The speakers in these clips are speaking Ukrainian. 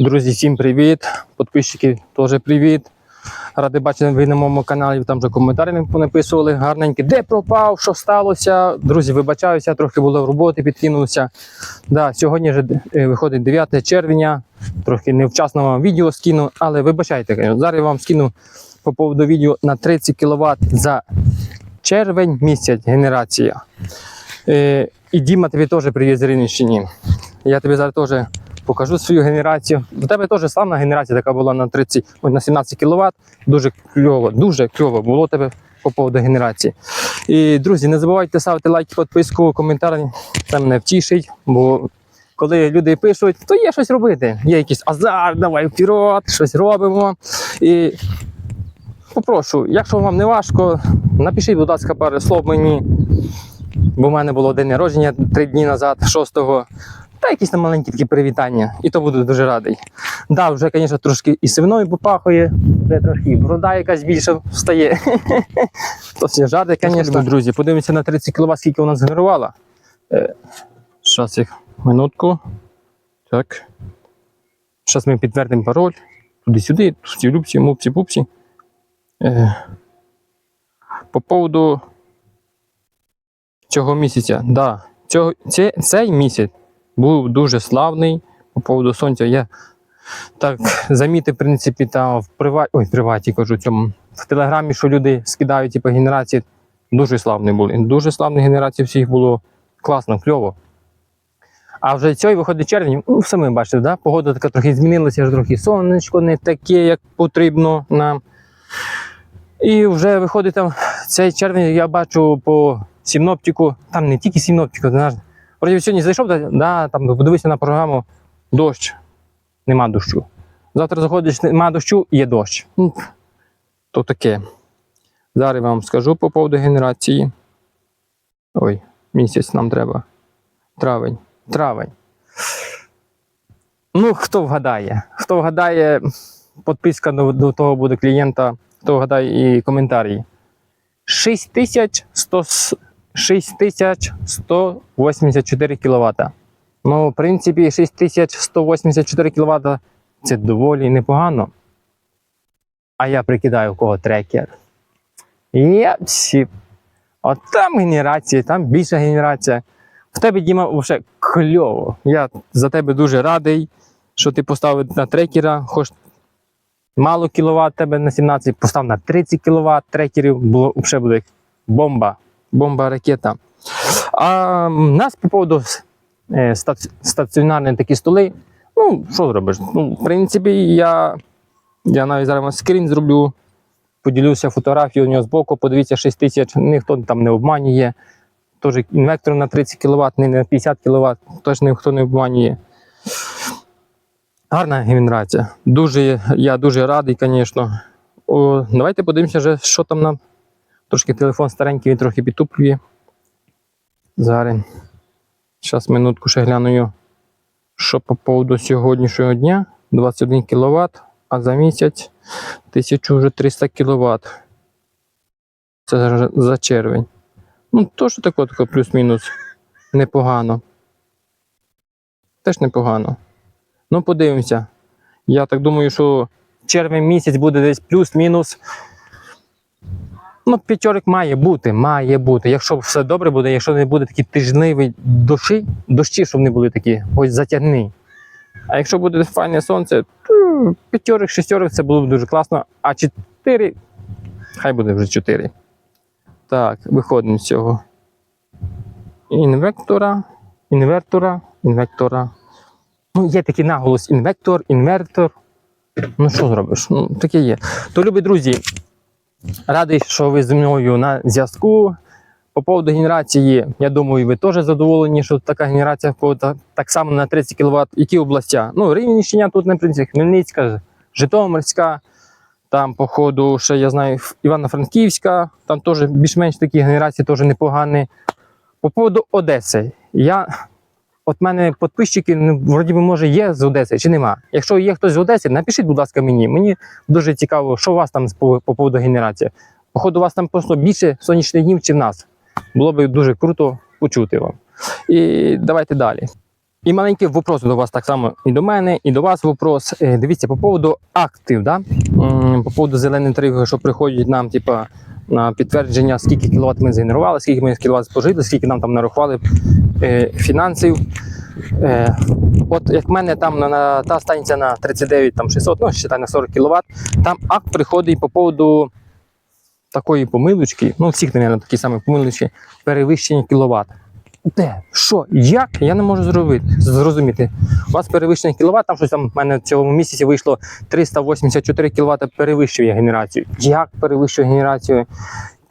Друзі, всім привіт! Підписчики теж привіт. Ради бачити ви на моєму каналі. Там вже коментарі не понаписували гарненькі. Де пропав, що сталося? Друзі, вибачаюся, трохи було роботи, підкинувся. Да, сьогодні вже е, виходить 9 червня. Трохи невчасно вам відео скину, але вибачайте, зараз я вам скину по поводу відео на 30 кВт за червень місяць генерація. Е, і Діма тобі теж привіз з Рівненщини. Я тобі зараз теж покажу свою генерацію. До тебе теж славна генерація така була на 30, ой, на 17 кВт. Дуже кльово, дуже кльово було тебе по поводу генерації. І, друзі, не забувайте ставити лайки, підписку, коментарі. Це мене втішить, бо коли люди пишуть, то є щось робити. Є якийсь азарт, давай вперед, щось робимо. І попрошу, якщо вам не важко, напишіть, будь ласка, пару слов мені. Бо в мене було день народження три дні назад, 6-го. Та якісь там маленькі такі привітання, і то буду дуже радий. Да, вже, звісно, трошки і сивною попахує, вже трошки і борода якась більше встає. То всі жарти, звісно. Друзі, подивимося на 30 кВт, скільки вона згенерувала. Зараз їх минутку. Так. Зараз ми підтвердимо пароль. Туди-сюди, всі любці, мупці, пупці. Е, По поводу цього місяця, да, цього, це, цей місяць був дуже славний по поводу сонця. Я так замітив, в принципі, там в приваті, ой, приваті кажу, цьому, в телеграмі, що люди скидають типу, генерації, дуже славні були. Дуже славні генерації всіх було класно, кльово. А вже цей виходить червень, ну, самі бачите, да? погода така трохи змінилася, вже трохи сонечко не таке, як потрібно нам. І вже виходить там цей червень, я бачу по синоптику, там не тільки синоптику, знаєш. Вроді сьогодні зайшов, да, там подивився на програму дощ, нема дощу. Завтра заходиш, нема дощу, є дощ. То таке. Зараз вам скажу по поводу генерації. Ой, місяць нам треба. Травень. Травень. Ну, хто вгадає? Хто вгадає, підписка до, до того буде клієнта, хто вгадає і коментарі. 6100 с- 6184 кВт. Ну, в принципі, 6184 кВт це доволі непогано. А я прикидаю, у кого трекер. Я всі. От там генерація, там більша генерація. В тебе, Діма, вже кльово. Я за тебе дуже радий, що ти поставив на трекера, хоч мало кіловат тебе на 17, постав на 30 кВт трекерів, було буде бомба, бомба ракета. А м, нас по поводу е, стаціонарні такі столи. Ну, що зробиш? Ну, в принципі, я, я навіть зараз скрін зроблю, поділюся фотографією у нього збоку, подивіться 6 тисяч, ніхто там не обманює. Теж інвектор на 30 кВт, не на 50 кВт, теж ніхто не обманює. Гарна генерація. Дуже, я дуже радий, звісно. Давайте подивимося, що там нам. Трошки телефон старенький, він трохи підтуплює. Зараз. Зараз минутку ще гляну, що по поводу сьогоднішнього дня 21 кВт, а за місяць 1300 кВт. Це за- червень. Ну, то, що таке, таке плюс-мінус. Непогано. Теж непогано. Ну, подивимося. Я так думаю, що червень місяць буде десь плюс-мінус. Ну, п'ятьорик має бути, має бути. Якщо все добре буде, якщо не буде такі тижневі дощі, дощі, щоб не були такі, ось затягни. А якщо буде файне сонце, то п'ятьорик, шістьорик це було б дуже класно. А чотири, хай буде вже чотири. Так, виходимо з цього. Інвектора, інвертора, інвектора. Ну, є такий наголос інвектор, інвертор. Ну, що зробиш? Ну, таке є. То, любі друзі, радий, що ви зі мною на зв'язку. По поводу генерації, я думаю, ви теж задоволені, що така генерація так само на 30 кВт. Які областя? Ну, Рівненщина тут, наприклад, Хмельницька, Житомирська, там, по ходу, ще я знаю, Івано-Франківська, там теж більш-менш такі генерації теж непогані. По поводу Одеси, я от мене підписчики, ну, вроді би, може, є з Одеси чи нема. Якщо є хтось з Одеси, напишіть, будь ласка, мені. Мені дуже цікаво, що у вас там по, по поводу генерації. Походу, у вас там просто більше сонячних днів, чи в нас. Було б дуже круто почути вам. І давайте далі. І маленький вопрос до вас так само і до мене, і до вас вопрос. Е, Дивіться, по поводу актив, да? По поводу зеленої тарифи, що приходять нам, типа, на підтвердження, скільки кіловат ми згенерували, скільки ми кіловат спожили, скільки нам там нарахували фінансів. Е, от як в мене там на, на та станція на 39 там 600, ну считай на 40 кВт, там акт приходить по поводу такої помилочки, ну, всіх, мабуть, такі самі помилочки, перевищення кіловат. Де? Що? Як? Я не можу зробити, зрозуміти. У вас перевищення кіловат, там щось там в мене в цьому місяці вийшло 384 кВт перевищує генерацію. Як перевищує генерацію?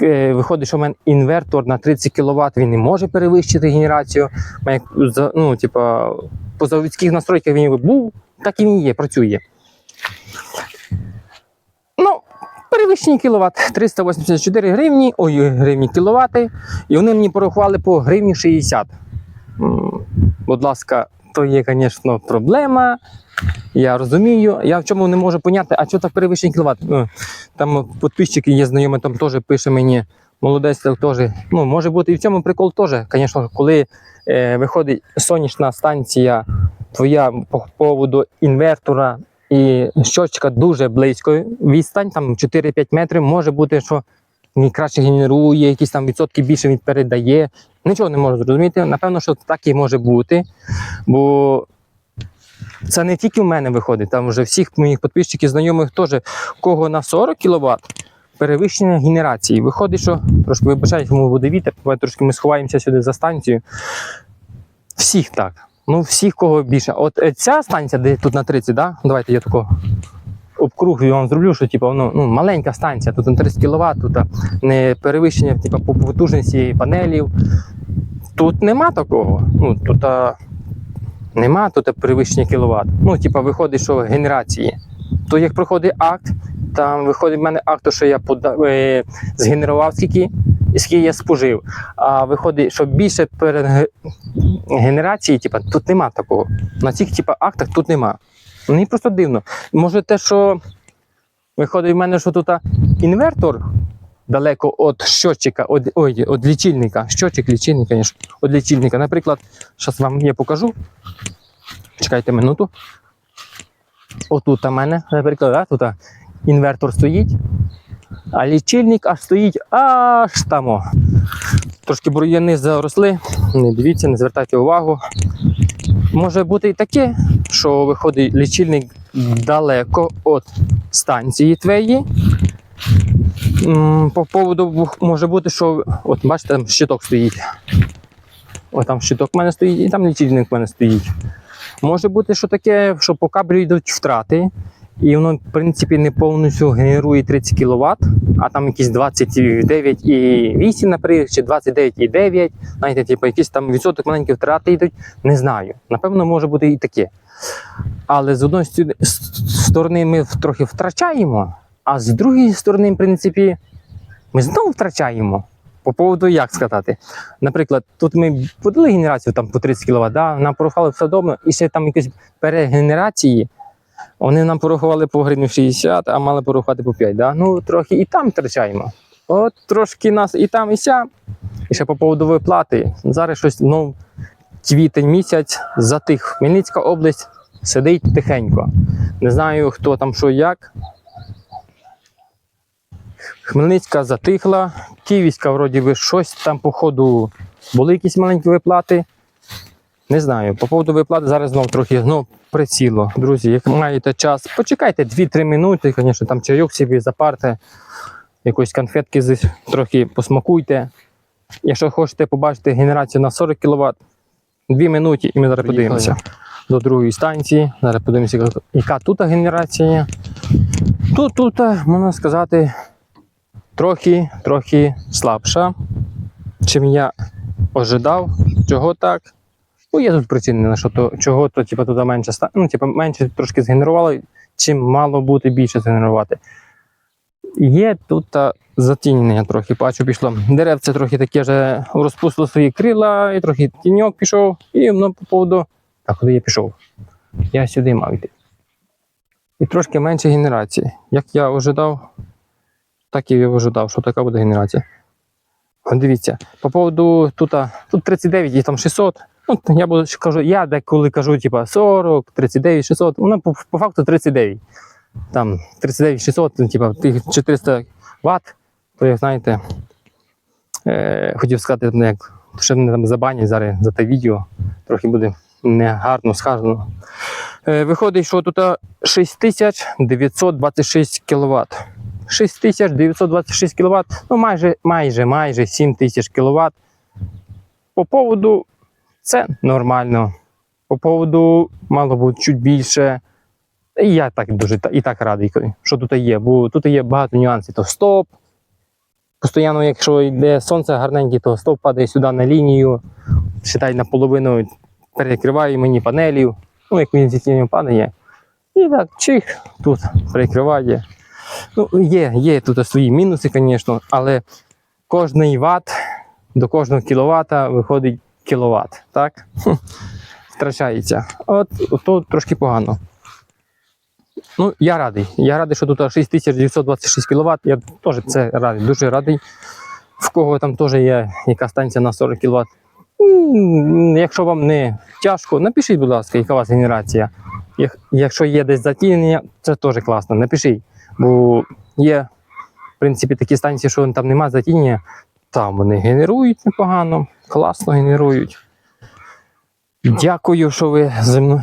Е, Виходить, що в мене інвертор на 30 кВт, він не може перевищити генерацію. Ну, типа, по заводських настройках він був, так і він є, працює. Ну, перевищені кіловат 384 гривні, ой, гривні кіловати, і вони мені порахували по гривні 60. Будь ласка, то є, звісно, проблема. Я розумію. Я в чому не можу поняти, а що так перевищені кіловат? Ну, Там підписчики є знайомі, там теж пише мені. Молодець теж. Ну, може бути і в цьому прикол теж. Звісно, коли е, виходить сонячна станція твоя по поводу інвертора і щочка дуже близько відстань, там 4-5 метрів, може бути, що він краще генерує, якісь там відсотки більше він передає. Нічого не можу зрозуміти. Напевно, що так і може бути. Бо це не тільки в мене виходить, там вже всіх моїх підписчиків, знайомих теж, кого на 40 кВт перевищення генерації. Виходить, що трошки вибачайте, кому буде вітер, трошки ми сховаємося сюди за станцію. Всіх так. Ну, всіх кого більше. От е, ця станція, де тут на 30, да? давайте я тако обкруг вам зроблю, що типу, ну, ну, маленька станція, тут на 30 кВт, тут не перевищення типу, по потужності панелів. Тут нема такого. Ну, тут а, нема тут перевищення кіловат. Ну, типу, виходить, що генерації. То як проходить акт, там виходить в мене акт, що я пода... е, згенерував скільки, і скільки я спожив. А виходить, що більше перед генерації, типу, тут нема такого. На цих типу, актах тут нема. Мені просто дивно. Може, те, що виходить в мене, що тут інвертор далеко від щотчика, від, ой, від лічильника. Щотчик, лічильник, звісно, від лічильника. Наприклад, зараз вам я покажу. Чекайте минуту. Отут у мене, наприклад, да, тут інвертор стоїть, а лічильник аж стоїть аж там. Трошки бур'яни заросли. Не дивіться, не звертайте увагу. Може бути і таке, що виходить лічильник далеко від станції твоєї. По поводу може бути, що от бачите, там щиток стоїть. Ось там щиток в мене стоїть, і там лічильник в мене стоїть. Може бути, що таке, що по кабелю йдуть втрати, і воно, в принципі, не повністю генерує 30 кВт, а там якісь 29,8, наприклад, чи 29,9, знаєте, типу, якісь там відсоток маленькі втрати йдуть, не знаю. Напевно, може бути і таке. Але з одної сторони ми трохи втрачаємо, а з другої сторони, в принципі, ми знову втрачаємо. По поводу, як сказати. Наприклад, тут ми подали генерацію там по 30 кВт, да, нам порахували все добре, і ще там якісь перегенерації. Вони нам порахували по гривні 60, а мали порахувати по 5. Да? Ну, трохи і там втрачаємо. От трошки нас і там, і ся. І ще по поводу виплати. Зараз щось ну, квітень місяць затих. Хмельницька область сидить тихенько. Не знаю, хто там що як. Хмельницька затихла, Київська, вроді би, щось там, походу, були якісь маленькі виплати. Не знаю. По поводу виплати зараз знов трохи знов приціло. Друзі, як маєте час, почекайте 2-3 минути, звісно, там чайок собі запарте, якоїсь конфетки трохи посмакуйте. Якщо хочете побачити генерацію на 40 кВт, 2 минути, і ми зараз Приїхали. подивимося до другої станції. Зараз подивимося, яка- тут генерація. Тут, тут, можна сказати, трохи, трохи слабша, чим я ожидав. Чого так? Ну, є тут причини, що то, чого то, типу, туди менше ну, типу, менше трошки згенерувало, чим мало бути більше згенерувати. Є тут затінення трохи, бачу, пішло. Деревце трохи таке вже розпустило свої крила, і трохи тіньок пішов, і воно по поводу. А куди я пішов? Я сюди мав йти. І трошки менше генерації. Як я ожидав, так і я ожидав, що така буде генерація. Дивіться, по поводу тут, тут 39 і там 600. Ну, я буду кажу, я деколи кажу, типа 40, 39, 600, воно по, по факту 39. Там 39 600, ну, типа тих 400 Вт, то як знаєте, е, хотів сказати, ну, як ще мене там забанять зараз за те відео, трохи буде негарно сказано. Е, виходить, що тут 6926 кВт. 6926 кВт, ну майже, майже, майже 7000 кВт. По поводу це нормально. По поводу мало бути чуть більше. І я так дуже і так радий, що тут є, бо тут є багато нюансів. То стоп. Постійно, якщо йде сонце гарненьке, то стоп падає сюди на лінію. Считай наполовину перекриває мені панелів. Ну, як він зі падає. І так, чих, тут перекриває. Ну, є, є тут свої мінуси, звісно, але кожний ватт до кожного кіловата виходить кіловат, так? Втрачається. От тут трошки погано. Ну, я радий. Я радий, що тут 6926 кВт. Я теж це радий, дуже радий. В кого там теж є яка станція на 40 кВт. Якщо вам не тяжко, напишіть, будь ласка, яка у вас генерація. Якщо є десь затінення, це теж класно. Напишіть. Бо є, в принципі, такі станції, що там немає затіння, там вони генерують непогано, класно генерують. Дякую, що ви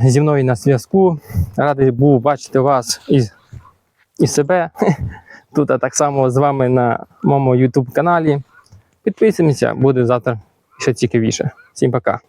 зі мною на зв'язку. Радий був бачити вас і, і себе тут, а так само з вами на моєму YouTube каналі. Підписуємося, буде завтра ще цікавіше. Всім пока.